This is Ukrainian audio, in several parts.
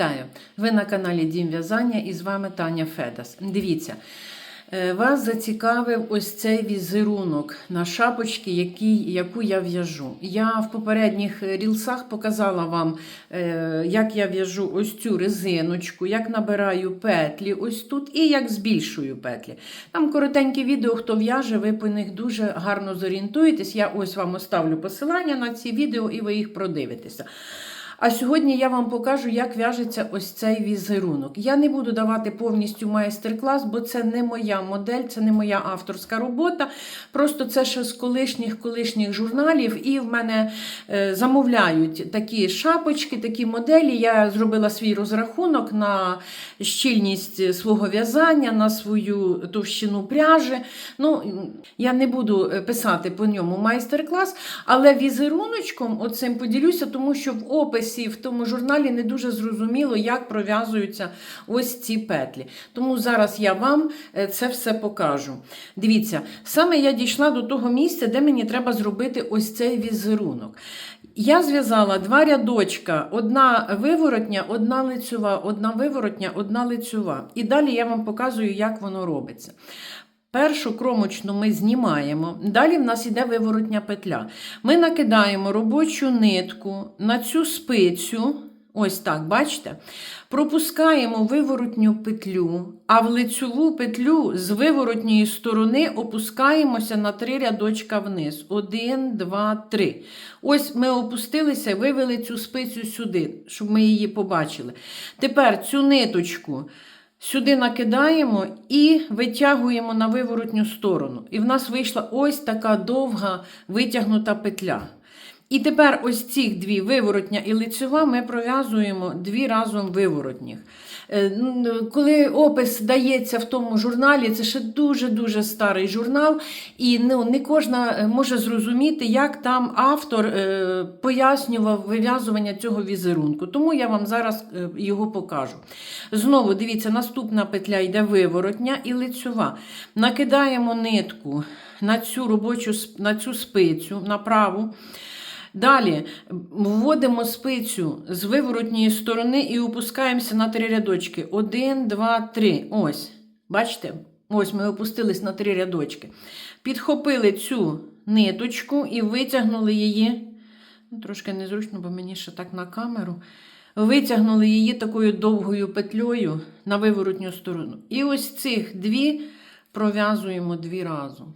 Вітаю! Ви на каналі Дім В'язання і з вами Таня Федас. Дивіться, е, вас зацікавив ось цей візерунок на шапочці, яку я в'яжу. Я в попередніх рілсах показала вам, е, як я в'яжу ось цю резиночку, як набираю петлі ось тут і як збільшую петлі. Там коротеньке відео, хто в'яже, ви по них дуже гарно зорієнтуєтесь. Я ось вам оставлю посилання на ці відео і ви їх продивитеся. А сьогодні я вам покажу, як в'яжеться ось цей візерунок. Я не буду давати повністю майстер-клас, бо це не моя модель, це не моя авторська робота. Просто це ще з колишніх колишніх журналів, і в мене е, замовляють такі шапочки, такі моделі. Я зробила свій розрахунок на щільність свого в'язання, на свою товщину пряжі. Ну, я не буду е, писати по ньому майстер-клас, але візеруночком оцим поділюся, тому що в описі в тому журналі не дуже зрозуміло, як пров'язуються ось ці петлі. Тому зараз я вам е, це все покажу. Дивіться, саме я дійшла до того місця, де мені треба зробити ось цей візерунок. Я зв'язала два рядочка: одна виворотня, одна лицьова, одна виворотня, одна лицьова. І далі я вам показую, як воно робиться. Першу кромочну ми знімаємо, далі в нас йде виворотня петля. Ми накидаємо робочу нитку на цю спицю, ось так, бачите? Пропускаємо виворотню петлю, а в лицьову петлю з виворотньої сторони опускаємося на три рядочка вниз. Один, два, три. Ось ми опустилися, вивели цю спицю сюди, щоб ми її побачили. Тепер цю ниточку. Сюди накидаємо і витягуємо на виворотню сторону. І в нас вийшла ось така довга витягнута петля. І тепер ось ці дві виворотня і лицьова ми пров'язуємо дві разом виворотніх. Е, Коли опис дається в тому журналі, це ще дуже-дуже старий журнал, і ну, не кожна може зрозуміти, як там автор е, пояснював вив'язування цього візерунку. Тому я вам зараз е, його покажу. Знову дивіться, наступна петля йде виворотня і лицьова. Накидаємо нитку на цю робочу на цю спицю на праву. Далі вводимо спицю з виворотньої сторони і опускаємося на три рядочки. Один, два, три. Ось. Бачите? Ось ми опустились на три рядочки. Підхопили цю ниточку і витягнули її. Ну, Трошки незручно, бо мені ще так на камеру. Витягнули її такою довгою петлею на виворотню сторону. І ось цих дві пров'язуємо дві разом.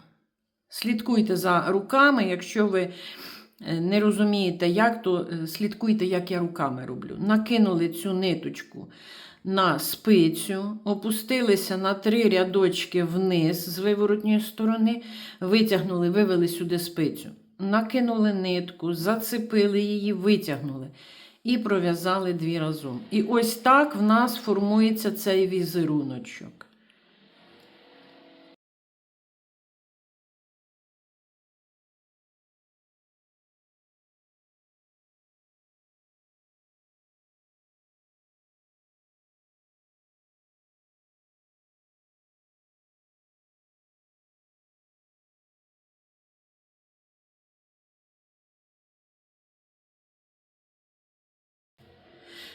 Слідкуйте за руками, якщо ви не розумієте, як, то слідкуйте, як я руками роблю. Накинули цю ниточку на спицю, опустилися на три рядочки вниз з виворотньої сторони, витягнули, вивели сюди спицю. Накинули нитку, зацепили її, витягнули і пров'язали дві разом. І ось так в нас формується цей візеруночок.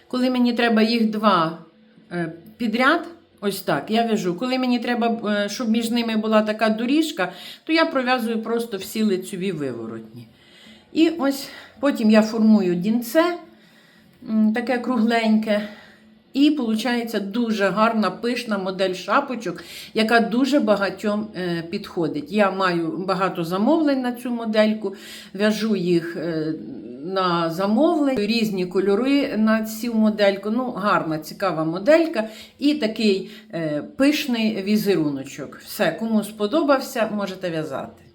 Коли мені треба їх два е, підряд, ось так, я в'яжу. Коли мені треба, е, щоб між ними була така доріжка, то я пров'язую просто всі лицьові виворотні. І ось потім я формую дінце, таке кругленьке. І виходить дуже гарна пишна модель шапочок, яка дуже багатьом е, підходить. Я маю багато замовлень на цю модельку, в'яжу їх на замовлення, різні кольори на цю модельку. Ну, Гарна, цікава моделька і такий е, пишний візеруночок. Все, кому сподобався, можете в'язати.